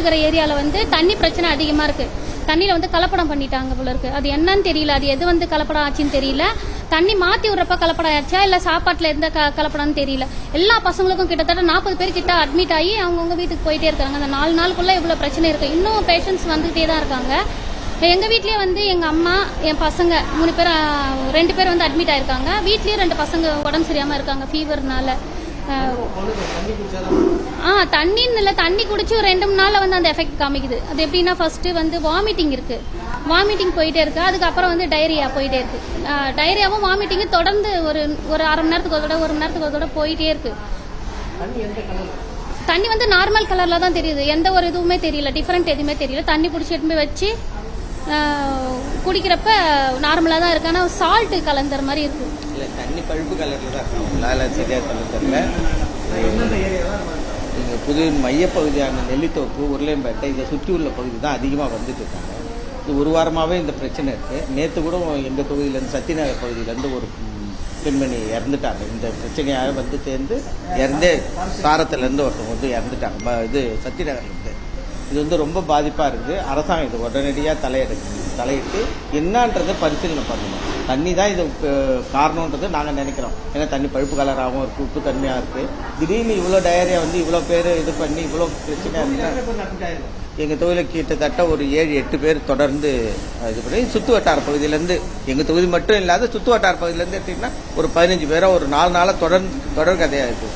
இருக்கிற ஏரியாவில் வந்து தண்ணி பிரச்சனை அதிகமாக இருக்குது தண்ணியில் வந்து கலப்படம் பண்ணிட்டாங்க போல இருக்குது அது என்னன்னு தெரியல. அது எது வந்து கலப்படம் ஆச்சுன்னு தெரியல. தண்ணி மாற்றி விடுறப்ப கலப்படம் ஆச்சா? இல்லை சாப்பாட்டில் எந்த க கலப்படம்னு தெரியல. எல்லா பசங்களுக்கும் கிட்டத்தட்ட நாற்பது பேர் கிட்ட அட்மிட் ஆகி அவங்கவுங்க வீட்டுக்கு போயிட்டே இருக்காங்க. அந்த நாலு நாளுக்குள்ளே இவ்வளோ பிரச்சனை இருக்குது இன்னும் பேஷண்ட்ஸ் வந்துகிட்டே தான் இருக்காங்க. எங்கள் வீட்லேயே வந்து எங்கள் அம்மா என் பசங்க மூணு பேர் ரெண்டு பேர் வந்து அட்மிட் ஆயிருக்காங்க. வீட்லேயே ரெண்டு பசங்க உடம்பு சரியாமல் இருக்காங்க. ஃபீவர்னால ஆ தண்ணின்னு இல்லை தண்ணி குடிச்சு ஒரு ரெண்டு மூணு நாளில் வந்து அந்த எஃபெக்ட் காமிக்குது. அது எப்படின்னா ஃபர்ஸ்ட்டு வந்து வாமிட்டிங் இருக்குது வாமிட்டிங் போயிட்டே இருக்குது அதுக்கப்புறம் வந்து டைரியா போயிட்டே இருக்குது டைரியாவும் வாமிட்டிங்கும் தொடர்ந்து ஒரு ஒரு அரை மணி நேரத்துக்கு ஒரு தடவை ஒரு மணி நேரத்துக்கு ஒரு தடவை போயிட்டே இருக்குது தண்ணி வந்து நார்மல் கலரில் தான் தெரியுது. எந்த ஒரு இதுவுமே தெரியல. டிஃப்ரெண்ட் எதுவுமே தெரியல. தண்ணி பிடிச்சி எடுத்து வச்சு குடிக்கிறப்ப நார்மலாக தான் இருக்கு. ஆனால் சால்ட்டு கலந்துற மாதிரி இருக்கு. இல்லை தண்ணி பழுப்பு கலரில் தான் இருக்கும். சரியாக சொல்ல தெரியல. இங்கே புது மையப்பகுதியான நெல்லித்தோப்பு உருளையம்பேட்டை இதை சுற்றி உள்ள பகுதி தான் அதிகமாக வந்துட்டு இருக்காங்க. இது ஒரு வாரமாகவே இந்த பிரச்சனை இருக்குது நேற்று கூட எங்கள் தொகுதியிலேருந்து சத்தியநகர் பகுதியிலேருந்து ஒரு பெண்மணி இறந்துட்டாங்க. இந்த பிரச்சனையாக வந்து சேர்ந்து இறந்தே சாரத்துலேருந்து ஒருத்தவங்க வந்து இறந்துட்டாங்க. இது சத்தியநகர்லேருந்து இது வந்து ரொம்ப பாதிப்பாக இருக்குது அரசாங்கம் இது உடனடியாக தலையெடுக்கணும் தலையிட்டு என்னன்றதை பரிசீலனை பண்ணணும். தண்ணி தான் இது அஹ், காரணம்ன்றது நாங்கள் நினைக்கிறோம். ஏன்னா தண்ணி பழுப்பு கலராகவும் இருக்குது உப்பு தன்மையாக இருக்குது திடீர்னு இவ்வளோ டயரியா வந்து இவ்வளோ பேர் இது பண்ணி இவ்வளோ பிரச்சனையாக இருக்குன்னா எங்கள் தொகுதியில் கிட்டத்தட்ட ஒரு ஏழு எட்டு பேர் தொடர்ந்து இது பண்ணி சுற்று வட்டார பகுதியிலேருந்து எங்கள் தொகுதி மட்டும் இல்லாத சுற்று வட்டார பகுதியிலேருந்து எடுத்திங்கன்னா ஒரு பதினஞ்சு பேரோ ஒரு நாலு நாளாக தொடர்ந்து தொடர் கதையாக இருக்குது